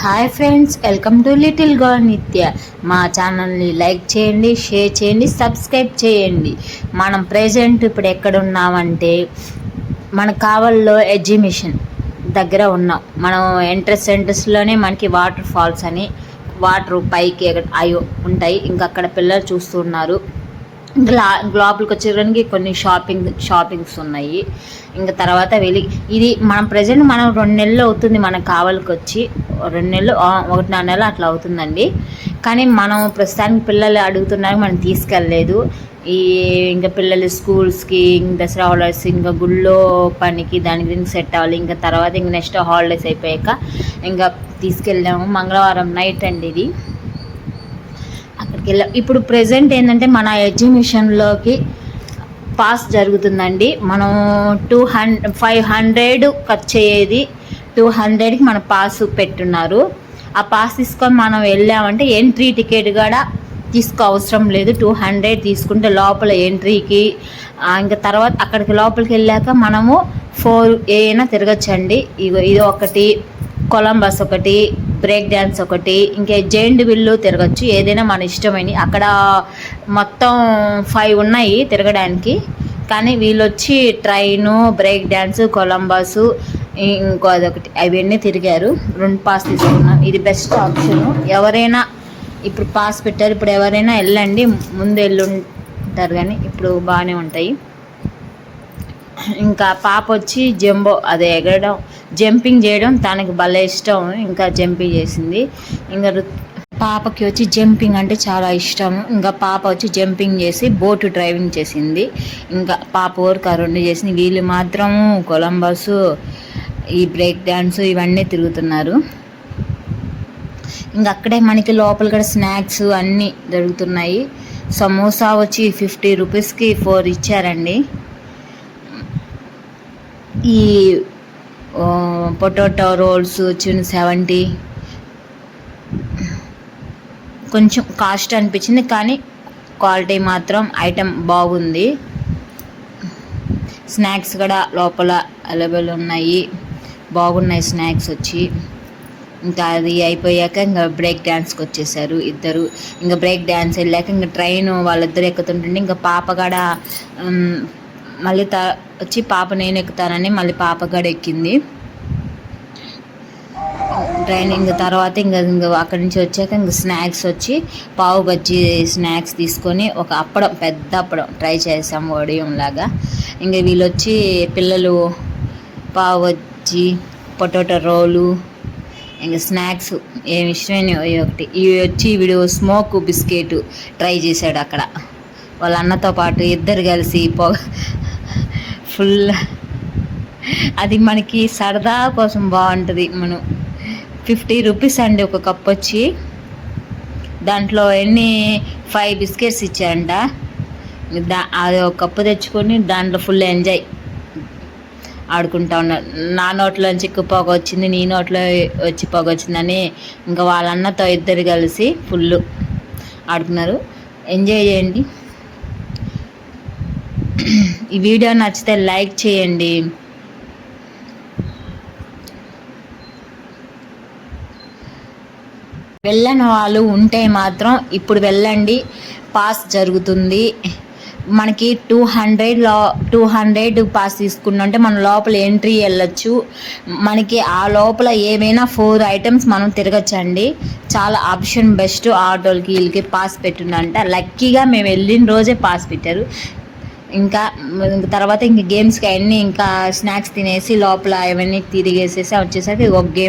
Hi friends welcome to little girl Nitya మా ఛానల్ని like చేయండి షేర్ చేయండి సబ్స్క్రైబ్ చేయండి. మనం ప్రజెంట్ ఇప్పుడు ఎక్కడ ఉన్నామంటే మన కావల్లో ఎగ్జిబిషన్ దగ్గర ఉన్నాం. మనం ఎంట్రెన్స్ సెంటర్స్లోనే మనకి వాటర్ ఫాల్స్ అని వాటర్ పైకి అయ్యో అవి ఉంటాయి. ఇంకా అక్కడ పిల్లలు చూస్తున్నారు. గ్లా గ్లోబల్కి లోపలికి వచ్చేదానికి కొన్ని షాపింగ్ షాపింగ్స్ ఉన్నాయి. ఇంకా తర్వాత వెళ్ళి ఇది మనం ప్రజెంట్ మనం రెండు నెలలు అవుతుంది మన కావలికి వచ్చి రెండు నెలలు ఒకటి ఒకటిన్నర నెల అట్లా అవుతుందండి. కానీ మనం ప్రస్తుతానికి పిల్లలు అడుగుతున్నారు మనం తీసుకెళ్ళలేదు. ఈ ఇంకా పిల్లలు స్కూల్స్కి ఇంకా దసరా హాలిడేస్ ఇంకా గుళ్ళో పనికి దానికి గురించి సెట్ అవ్వాలి. ఇంకా తర్వాత ఇంక నెక్స్ట్ హాలిడేస్ అయిపోయాక ఇంకా తీసుకెళ్ళాము. మంగళవారం నైట్ అండి ఇది. అక్కడికి వెళ్ళాం. ఇప్పుడు ప్రెసెంట్ ఏంటంటే మన ఎగ్జిబిషన్లోకి పాస్ జరుగుతుందండి. మనం టూ హండ్రెడ్ ఫైవ్ హండ్రెడ్ ఖర్చు అయ్యేది టూ హండ్రెడ్కి మన పాస్ పెట్టున్నారు. ఆ పాస్ తీసుకొని మనం వెళ్ళామంటే ఎంట్రీ టికెట్ కూడా తీసుకో అవసరం లేదు. టూ హండ్రెడ్ తీసుకుంటే లోపల ఎంట్రీకి ఇంకా తర్వాత అక్కడికి లోపలికి వెళ్ళాక మనము ఫోర్ ఏమైనా తిరగచ్చండి. ఇగో ఇది ఒకటి కొలంబస్ ఒకటి బ్రేక్ డ్యాన్స్ ఒకటి ఇంకా జైంట్ విల్లు తిరగచ్చు ఏదైనా మన ఇష్టమని అక్కడ మొత్తం ఫైవ్ ఉన్నాయి తిరగడానికి. కానీ వీళ్ళు వచ్చి ట్రైను బ్రేక్ డ్యాన్స్ కొలంబస్ ఇంకో అదొకటి అవన్నీ తిరిగారు. రెండు పాస్ తీసుకున్నాం. ఇది బెస్ట్ ఆప్షన్ ఎవరైనా ఇప్పుడు పాస్ పెట్టారు. ఇప్పుడు ఎవరైనా వెళ్ళండి. ముందు వెళ్ళుంటారు కానీ ఇప్పుడు బాగానే ఉంటాయి. ఇంకా పాప వచ్చి జంబో అదే ఎగరడం జంపింగ్ చేయడం తనకి భలే ఇష్టం. ఇంకా జంపింగ్ చేసింది. ఇంకా పాపకి వచ్చి జంపింగ్ అంటే చాలా ఇష్టం. ఇంకా పాప వచ్చి జంపింగ్ చేసి బోటు డ్రైవింగ్ చేసింది. ఇంకా పాప వరకు ఆ రెండు చేసింది. వీళ్ళు మాత్రము కొలంబస్ ఈ బ్రేక్ డ్యాన్స్ ఇవన్నీ తిరుగుతున్నారు. ఇంకా అక్కడే మనకి లోపల కూడా స్నాక్స్ అన్నీ దొరుకుతున్నాయి. సమోసా వచ్చి ఫిఫ్టీ రూపీస్కి ఫోర్ ఇచ్చారండి. ఈ పొటాటో రోల్స్ చిన్న సెవెంటీ. కొంచెం కాస్ట్ అనిపించింది కానీ క్వాలిటీ మాత్రం ఐటెం బాగుంది. స్నాక్స్ కూడా లోపల అవైలబుల్ ఉన్నాయి. బాగున్నాయి స్నాక్స్ వచ్చి. ఇంకా అది అయిపోయాక ఇంకా బ్రేక్ డ్యాన్స్కి వచ్చేసారు ఇద్దరు. ఇంకా బ్రేక్ డ్యాన్స్ వెళ్ళాక ఇంకా ట్రైన్ వాళ్ళిద్దరు ఎక్కుతుంటుండే ఇంకా పాప కూడా మళ్ళీ త వచ్చి పాప నేను ఎక్కుతానని మళ్ళీ పాప కూడా ఎక్కింది ట్రైనింగ్ తర్వాత ఇంకా ఇంకా అక్కడి నుంచి వచ్చాక ఇంక స్నాక్స్ వచ్చి పావు బజ్జీ స్నాక్స్ తీసుకొని ఒక అప్పడం పెద్ద అప్పడం ట్రై చేసాం వడియం లాగా. ఇంకా వీళ్ళు వచ్చి పిల్లలు పావు బజ్జీ పొటాటో రోలు ఇంకా స్నాక్స్ ఏమి ఇష్టమైన ఒకటి. ఇవి వచ్చి వీడు స్మోక్ బిస్కెట్ ట్రై చేశాడు అక్కడ. వాళ్ళ అన్నతో పాటు ఇద్దరు కలిసి పొగ ఫుల్ అది మనకి సరదా కోసం బాగుంటుంది. మనం ఫిఫ్టీ రూపీస్ అండి ఒక కప్ వచ్చి. దాంట్లో ఎన్ని ఫైవ్ బిస్కెట్స్ ఇచ్చారంట. దా అది ఒక కప్పు తెచ్చుకొని దాంట్లో ఫుల్ ఎంజాయ్ ఆడుకుంటా ఉన్నారు నా నోట్లోంచి ఎక్కువ పొగ వచ్చింది నీ నోట్లో వచ్చి పొగ వచ్చిందని ఇంకా వాళ్ళన్నతో ఇద్దరు కలిసి ఫుల్ ఆడుకున్నారు. ఎంజాయ్ చేయండి. ఈ వీడియో నచ్చితే లైక్ చేయండి. వెళ్ళని వాళ్ళు ఉంటే మాత్రం ఇప్పుడు వెళ్ళండి. పాస్ జరుగుతుంది. మనకి టూ హండ్రెడ్లో టూ హండ్రెడ్ పాస్ తీసుకున్నంటే మన లోపల ఎంట్రీ వెళ్ళొచ్చు. మనకి ఆ లోపల ఏమైనా ఫోర్ ఐటమ్స్ మనం తిరగచ్చండి. చాలా ఆప్షన్ బెస్ట్ ఆటోలకి వీళ్ళకి పాస్ పెట్టుండంట లక్కీగా మేము వెళ్ళిన రోజే పాస్ పెట్టారు. ఇంకా తర్వాత ఇంక గేమ్స్కి అవన్నీ ఇంకా స్నాక్స్ తినేసి లోపల అవన్నీ తిరిగేసేసి వచ్చేసరికి ఒక గేమ్